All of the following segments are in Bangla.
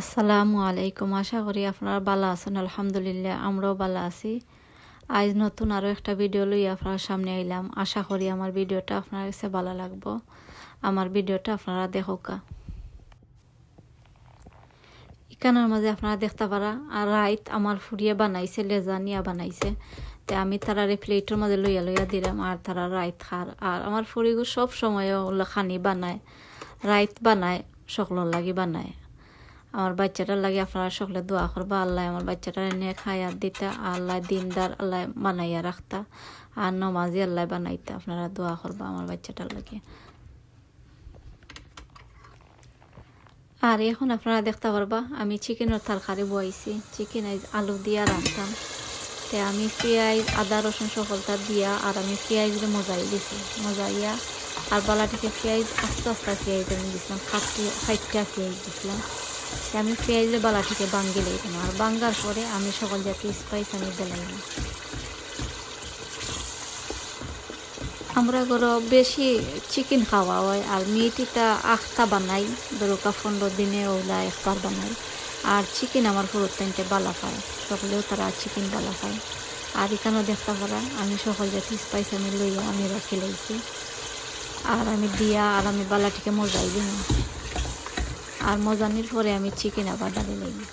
আসসালামু আলাইকুম। আশা করি আপনারা ভালো আছেন। আলহামদুলিল্লাহ, আমরাও ভালো আছি। আজ নতুন আরও একটা ভিডিও লই আপনার সামনে আইলাম। আশা করি আমার ভিডিওটা আপনার কাছে ভালো লাগবো। আমার ভিডিওটা আপনারা দেখোকা ইকানের মাঝে আপনারা দেখতে পারা, আর রাইত আমার ফুরিয়ে বানাইছে লেজানিয়া বানাইছে। তে আমি তারা প্লেটের মাঝে লইয়া লইয়া দিলাম, আর তারা রাইত খার। আর আমার ফুরিগু সব সময় ওগুলো খানি বানায়, রাইত বানায়, সকলের লাগি বানায়। আমার বাচ্চাটার লাগে আপনারা সকলে দোয়া করবা, আল্লাহ আমার বাচ্চাটা এনে খাইয়া দিতা, আল্লাহ দিনদার, আল্লাহ বানাইয়া রাখতা, আর নমাজি আল্লাহ বানাইতা, আপনারা দোয়া করবা আমার বাচ্চাটার লাগে। আর এখন আপনারা দেখতে পারবা, আমি চিকেনের তরকারি বইছি, চিকেন আলু দিয়া রাঁধতাম। তে আমি পেঁয়াজ, আদা, রসুন সকলটা দিয়া, আর আমি পেঁয়াজ মজাই দিছি, মজাইয়া আর বালাটিকে পেঁয়াজ আস্তে আস্তে পেঁয়াজ আমি দিছিলাম, খাটি খাইটা পেঁয়াজ দিছিলাম। আমি পেঁয়াজের বালা থেকে বাঙ্গি লাইতাম আর বাঙ্গার পরে আমি সকল জাতীয় স্পাইস আমি দিলাইলাম আমরা ঘর বেশি চিকেন খাওয়া হয়, আর মিটিটা আখটা বানাই ধরোকা পনেরো দিনে ওলা একবার বানাই। আর চিকেন আমার পুরো টাইমটা বালা পায় সকলেও তারা চিকেন বালা পায় আর এখানেও দেখতে পারা, আমি সকল জাতি স্পাইস আমি লইয়া আমি রাখি লাইছি। আর আমি দিয়া আর আমি বালাটিকে মজাই দিই আর মজানির পরে আমি চিকেন আবার ডালে লাগি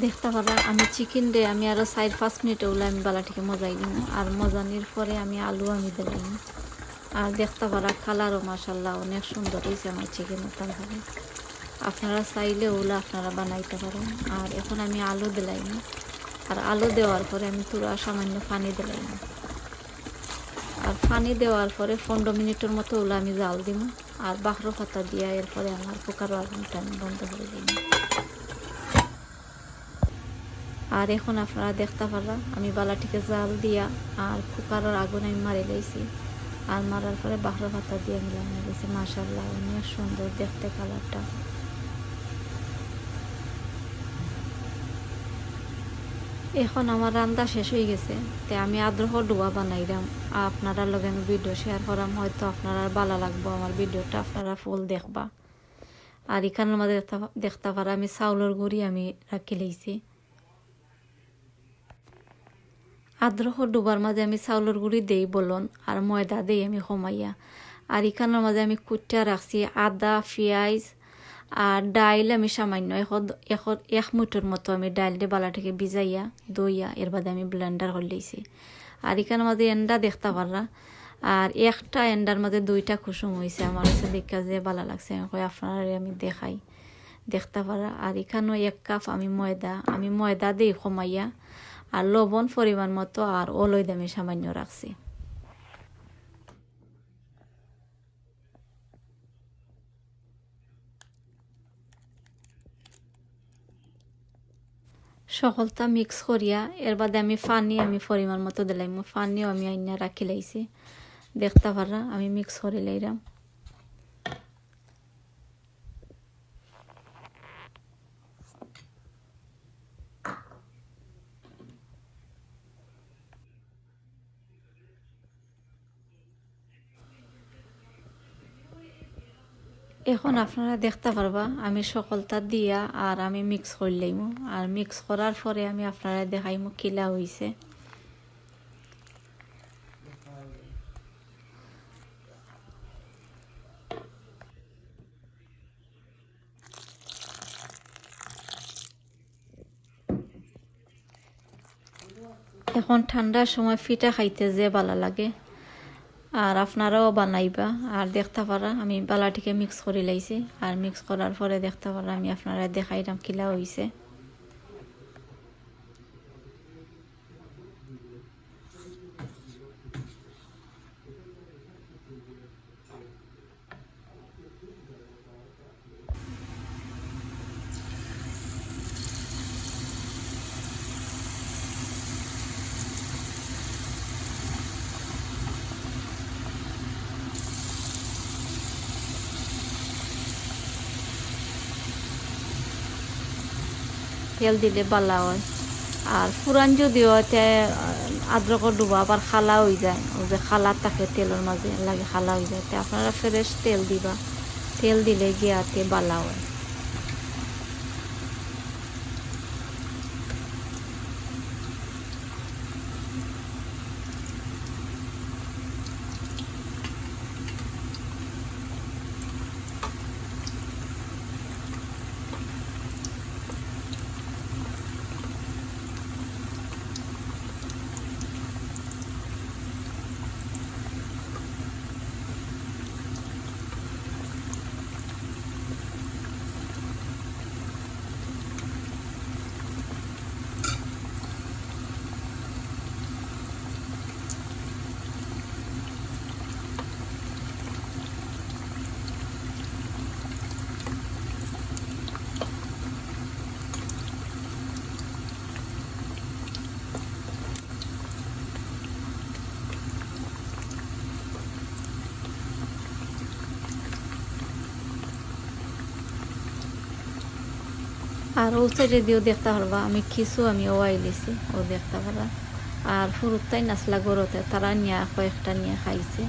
দেখতে পারা, আমি চিকেন দে আমি আরও চার পাঁচ মিনিট ওগুলো আমি বালাটিকে মজাই দিন আর মজানির পরে আমি আলু আমি দিলাম আর দেখতে পারা কালারও মাসাল্লাহ অনেক সুন্দর হয়েছে আমার চিকেনের তরকারি। আপনারা চাইলে ওগুলো আপনারা বানাইতে পারেন। আর এখন আমি আলু দিলাম আর আলু দেওয়ার পরে আমি পুরো সামান্য পানি দিলাম আর পানি দেওয়ার পরে পনেরো মিনিটের মতো ওগুলো আমি জাল দিব আর বাহরো পাতা দিয়া এরপরে আমার কুকারও আগুনটা আমি বন্ধ করে দিই আর এখন আপনারা দেখতে পারা আমি বালাটিকে জাল দিয়া আর কুকারের আগুন আমি মারি লাইছি। আর মারার পরে বাহর ভাতা দিয়ে মিলানো গেছে মাসাল্লাহ অনেক সুন্দর দেখতে কালারটা। এখন আমার রান্না শেষ হয়ে গেছে, তে আমি আদ্রহ ডুবা বানাইলাম। আপনারা লগে আমি ভিডিও শেয়ার করাম, হয়তো আপনারা ভালো লাগবো আমার ভিডিওটা, আপনারা ফুল দেখবা। আর এখানের মধ্যে দেখতে পারা আমি চাউলের গুড়ি আমি রাখি লাইছি। আদ্রহ ডুবার মাঝে আমি চাউলের গুঁড়ি দেই বলন আর ময়দা দেই আমি কমাইয়া আর এখানের মাঝে আমি কুটটা রাখছি আদা, পেঁয়াজ আর ডাইল আমি সামান্য এখন এক মুঠোর মতো আমি ডাইল দিয়ে বালা থেকে ভিজাইয়া দইয়া এর বাদে আমি ব্লেন্ডার করে লইছি আর এখানের মাঝে এন্ডা দেখতে পাররা আর একটা এন্ডার মাঝে দুইটা কুসুম হয়েছে আমার কাছে দেখা যে ভালো লাগছে, আমি আপনারা আমি দেখাই। দেখতে পারা আর এখানেও এক কাপ আমি ময়দা আমি ময়দা দিই কমাইয়া আর লবণ পরিমাণ মতো আর ওলই দামি সামান্য রাখছি। সকলটা মিক্স করিয়া এর বাদে আমি ফানি আমি পরিমাণ মতো দিলাম। ফানিও আমি আইনা রাখি লাইছি দেখতে পারা আমি মিক্স করে লাইলাম এখন আপনারা দেখতে পারবা, আমি সকলটা দিয়া আর আমি মিক্স করলাম আর মিক্স করার পরে আমি আপনারা দেখাইমু কিলা হয়েছে এখন ঠান্ডার সময় ফিটা খাইতে যে ভালো লাগে। আর আপনারাও বানাইবা। আর দেখতে পারা, আমি বালাটিকে মিক্স করে লাইছি। আর মিক্স করার পরে দেখতে পারা, আমি আপনারা দেখাইলাম কিলা হয়েছে তেল দিলে বালা হয়। আর পুরান যদিও এতিয়া আদ্রকর ডুবা আবার খালা হয়ে যায়। যে খালা থাকে তেলের মাঝে লাগে খালা হয়ে যায়। তে আপনারা ফ্রেশ তেল দিবা। তেল দিলে গিয়াতে বালা হয়। আর ও সাইডে দিয়েও দেখতে পারবা, আমি কিছু আমি ওয়াই লিছি, ও দেখতে পারা আর ফুরুত্তাই নাচলা গরতে, তারা নিয়ে কয়েকটা নিয়ে খাইছে।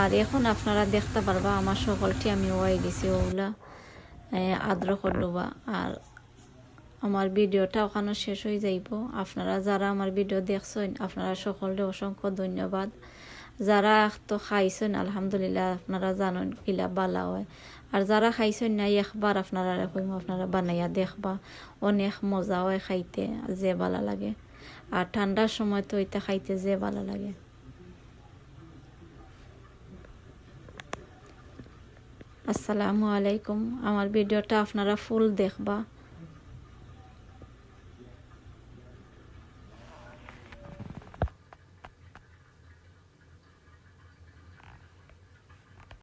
আর এখন আপনারা দেখতে পারবা, আমার সকলটি আমি ওয়াই দিছি ওগুলা আদ্র করলবা। আর আমার ভিডিওটা ওখানে শেষ হয়ে যাইব। আপনারা যারা আমার ভিডিও দেখছেন, আপনারা সকলে অসংখ্য ধন্যবাদ। যারা তো খাইছেন, আলহামদুলিল্লাহ, আপনারা জানেন, কিলা বালা হয়। আর যারা খাইছেন না একবার আপনারা কইম, আপনারা বানাইয়া দেখবা। অনেক মজা হয় খাইতে, যে ভালো লাগে। আর ঠান্ডার সময় তো এটা খাইতে যে ভালো লাগে। আসসালামু আলাইকুম। আমার ভিডিওটা আপনারা ফুল দেখবা।